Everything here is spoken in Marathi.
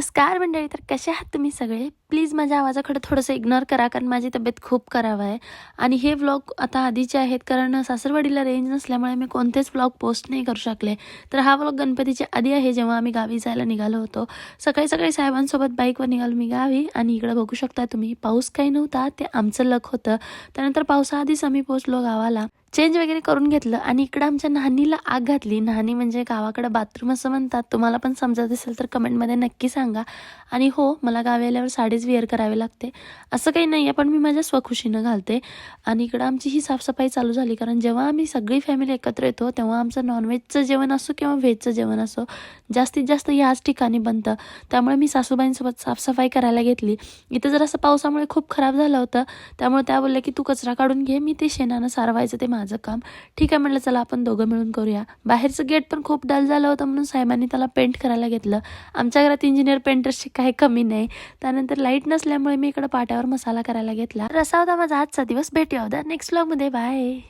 नमस्कार मंडळी तर कसे आहात तुम्ही सगळे? प्लीज माझ्या आवाजाकडे थोडंसं इग्नोर करा कारण माझी तब्येत खूप खराब आहे. आणि हे व्लॉग आता आधीचे आहेत कारण सासरवाडीला रेंज नसल्यामुळे मी कोणतेच व्लॉग पोस्ट नाही करू शकले. तर हा व्लॉग गणपतीच्या आधी आहे जेव्हा आम्ही गावी जायला निघालो होतो. सकाळी सकाळी साहेबांसोबत बाईकवर निघालो मी गावी आणि इकडं बघू शकता तुम्ही पाऊस काही नव्हता ते आमचं लक होतं. त्यानंतर पावसाआधीच आम्ही पोचलो गावाला. चेंज वगैरे करून घेतलं आणि इकडं आमच्या नानीला आग घातली. नानी म्हणजे गावाकडं बाथरूम असं म्हणतात. तुम्हाला पण समजत असेल तर कमेंटमध्ये नक्की सांगा. आणि हो मला गावी आल्यावर साडीच वेअर करावी लागते. असं काही नाही आहे पण मी माझ्या स्वखुशीनं घालते. आणि इकडं आमची ही साफसफाई चालू झाली कारण जेव्हा आम्ही सगळी फॅमिली एकत्र येतो तेव्हा आमचं नॉनव्हेजचं जेवण असो किंवा व्हेजचं जेवण असो जास्तीत जास्त याच ठिकाणी बनतं. त्यामुळे मी सासूबाईंसोबत साफसफाई करायला घेतली. इथं जर असं पावसामुळे खूप खराब झालं होतं. त्यामुळे त्या बोलल्या की तू कचरा काढून घे मी ते शेणानं सारवायचं ते माझं काम. ठीक आहे म्हटलं चला आपण दोघं मिळून करूया. बाहेरचं गेट पण खूप डल झालं होतं म्हणून साहेबांनी त्याला पेंट करायला घेतलं. आमच्या घरात इंजिनियर पेंटर्सची काही कमी नाही. त्यानंतर लाइट नसल्यामुळे मी इकडं पाट्यावर मसाला करायला घेतला. तर असा होता माझा आजचा दिवस. भेटूया होता नेक्स्ट ब्लॉगमध्ये बाय